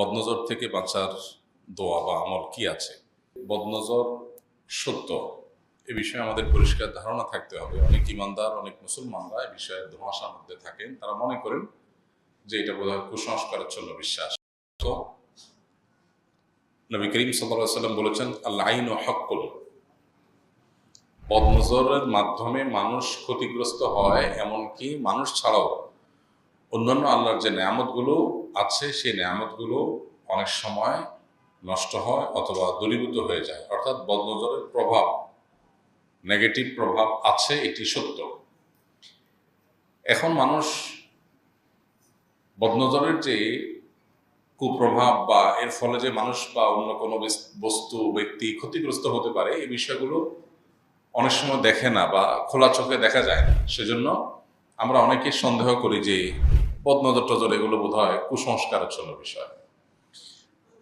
বদনজর থেকে বাঁচার দোয়া বা আমল কি আছে? বদনজর সত্য। এ বিষয়ে আমাদের পরিষ্কার ধারণা থাকতে হবে। অনেক ইমানদার, অনেক মুসলমানরা এ বিষয়ে ধোঁয়াশার মধ্যে থাকেন। তারা মনে করেন যে এটা বোধহয় কুসংস্কারের জন্য বিশ্বাস। তো নবী করিম সাল্লাম বলেছেন আইন ও হকুল বদনজরের মাধ্যমে মানুষ ক্ষতিগ্রস্ত হয় এমনকি মানুষ ছাড়াও। অন্যান্য আল্লাহর যে নেয়ামতগুলো আছে, সেই নেয়ামতগুলো অনেক সময় নষ্ট হয় অথবা দূরীভূত হয়ে যায়। অর্থাৎ বদনজরের প্রভাব নেগেটিভ প্রভাব আছে, এটি সত্য। এখন মানুষ বদনজরের যে কুপ্রভাব বা এর ফলে যে মানুষ বা অন্য কোনো বস্তু, ব্যক্তি ক্ষতিগ্রস্ত হতে পারে, এই বিষয়গুলো অনেক সময় দেখে না বা খোলা চোখে দেখা যায় না। সেজন্য আমরা অনেকে সন্দেহ করি যে বদনজর টজর এগুলো বোধ হয় জন্য বিষয়।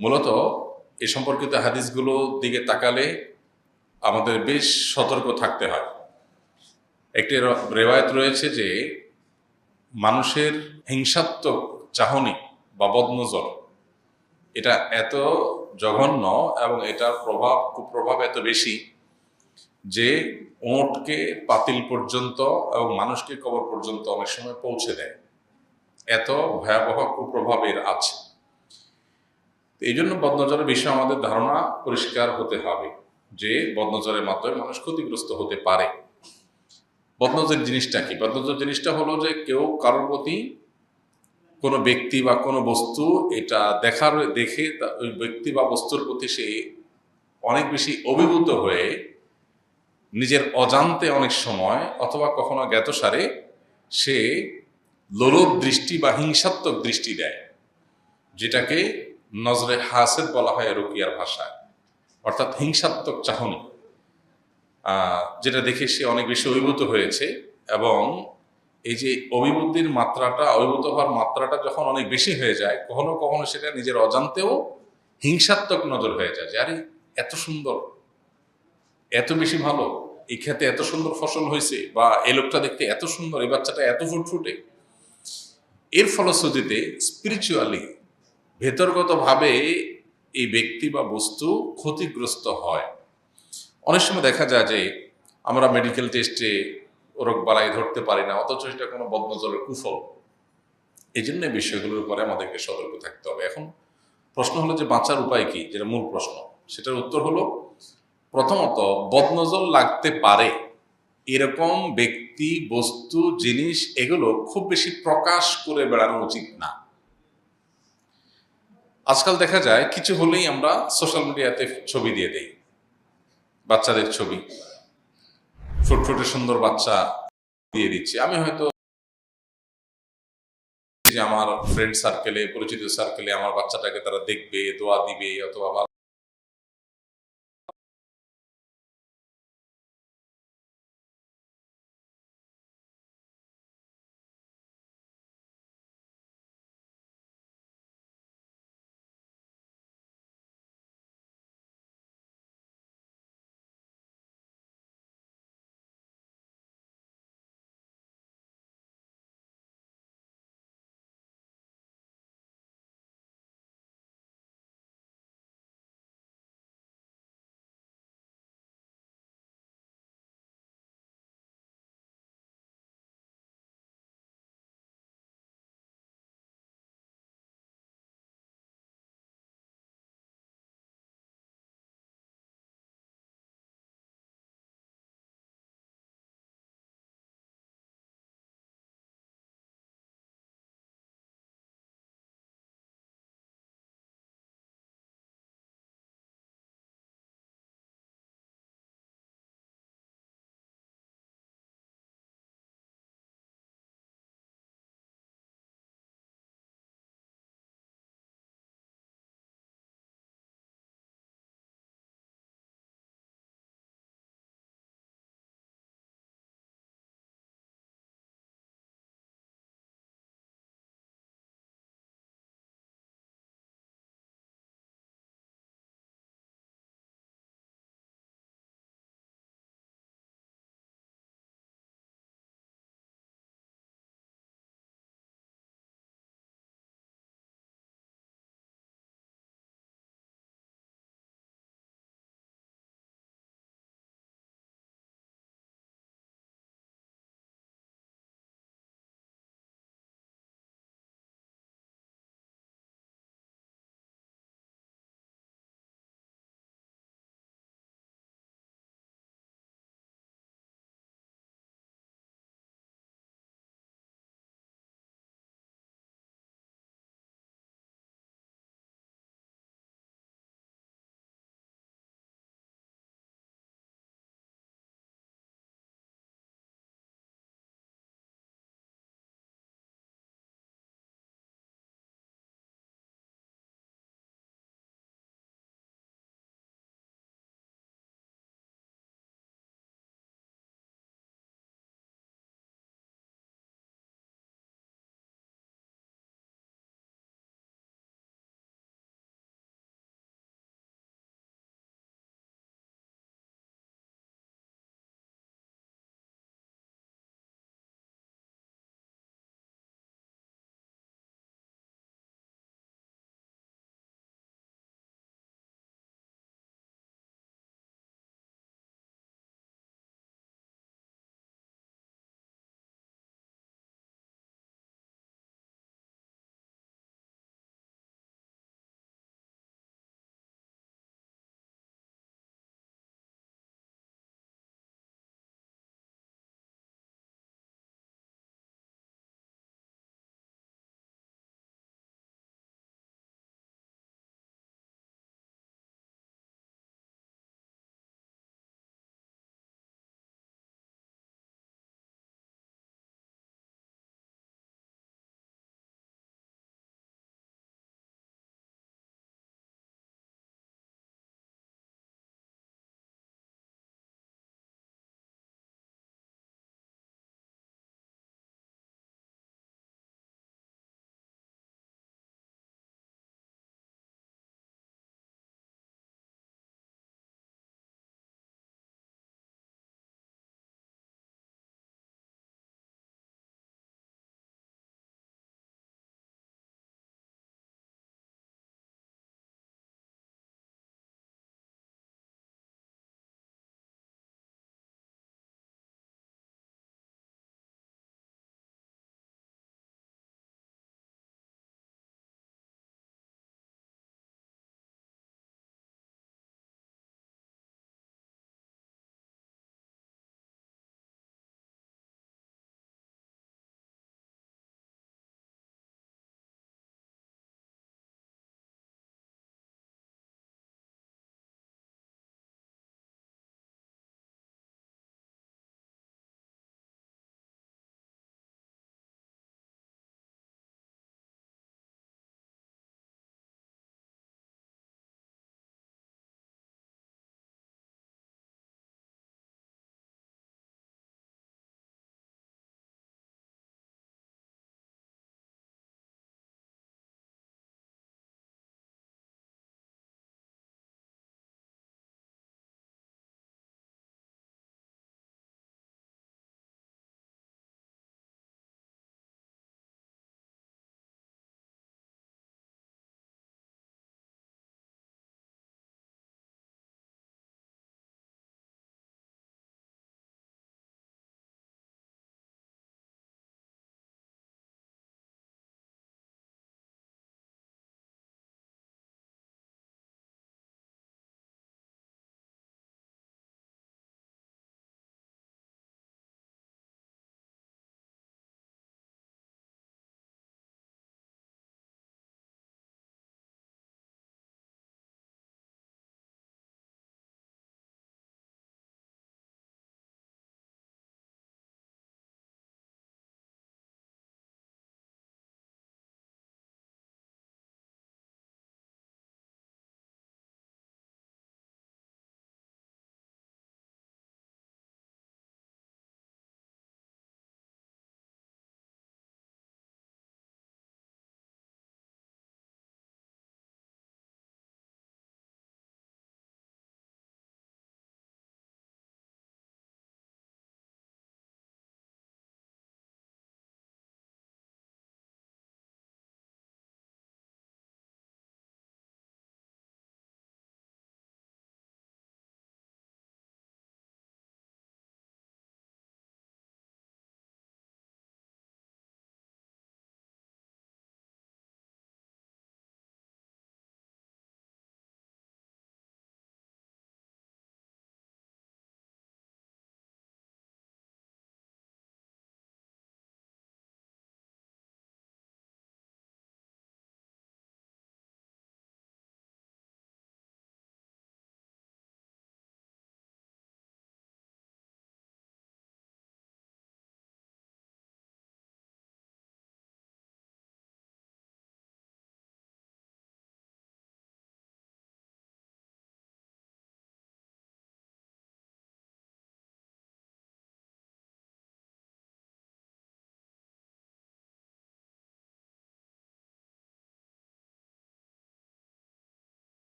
মূলত এ সম্পর্কিত হাদিসগুলো দিকে তাকালে আমাদের বেশ সতর্ক থাকতে হয়। একটি রেওয়ায়ত রয়েছে যে মানুষের হিংসাত্মক চাহনি বা বদনজর, এটা এত জঘন্য এবং এটার প্রভাব, কুপ্রভাব এত বেশি যে ওঁটকে পাতিল পর্যন্ত এবং মানুষকে কবর পর্যন্ত অনেক সময় পৌঁছে দেয়। এত ভয়াবহ কুপ্রভাবের আছে। এই জন্য বদনজরের বিষয়ে আমাদের ধারণা পরিষ্কার হতে হবে যে বদনজরের মাধ্যমে মানুষ ক্ষতিগ্রস্ত হতে পারে। বদনজর জিনিসটা কি? বদনজর জিনিসটা হলো যে কেউ কারোর প্রতি কোনো ব্যক্তি বা কোনো বস্তু এটা দেখার, দেখে ওই ব্যক্তি বা বস্তুর প্রতি সে অনেক বেশি অভিভূত হয়ে নিজের অজান্তে অনেক সময় অথবা কখনো জ্ঞাতসারে সে লোলভ দৃষ্টি বা হিংসাত্মক দৃষ্টি দেয়, যেটাকে নজরে হাসেদ বলা হয় রুকিয়ার ভাষায়, অর্থাৎ হিংসাত্মক চাহনি যেটা দেখে সে অনেক বেশি অভিভূত হয়েছে এবং এই যে অভিভূতির মাত্রাটা, অভিভূত হওয়ার মাত্রাটা যখন অনেক বেশি হয়ে যায়, কখনো কখনো সেটা নিজের অজান্তেও হিংসাত্মক নজর হয়ে যায় যে, আরে, এত সুন্দর, এত বেশি ভালো, এই ক্ষেতে এত সুন্দর ফসল হয়েছে বা এই লোকটা দেখতে এত সুন্দর, এই বাচ্চাটা এত ফুটফুটে। এর ফলশ্রুতিতে স্পিরিচুয়ালি ভেতরগতভাবে এই ব্যক্তি বা বস্তু ক্ষতিগ্রস্ত হয়। অনেক সময় দেখা যায় যে আমরা মেডিকেল টেস্টে রোগ বালাই ধরতে পারি না, অথচ এটা কোনো বদনজলের কুফল। এই জন্য বিষয়গুলোর উপরে আমাদেরকে সতর্ক থাকতে হবে। এখন প্রশ্ন হলো যে বাঁচার উপায় কি? যেটা মূল প্রশ্ন। সেটার উত্তর হলো, প্রথমত বদনজল লাগতে পারে। এরকম ব্যক্তি, বস্তু, জিনিস এগুলো খুব বেশি প্রকাশ করে বেড়ানো উচিত না। আজকাল দেখা যায় কিছু হলেই আমরা সোশ্যাল মিডিয়াতে ছবি দিয়ে দেই। বাচ্চাদের ছবি। ফুটফুটে সুন্দর বাচ্চা দিয়ে দিচ্ছি। আমি হয়তো যে আমার ফ্রেন্ড সার্কেলে পরিচিত সার্কেলে আমার বাচ্চাটাকে তারা দেখবে, দোয়া দিবে, অথবা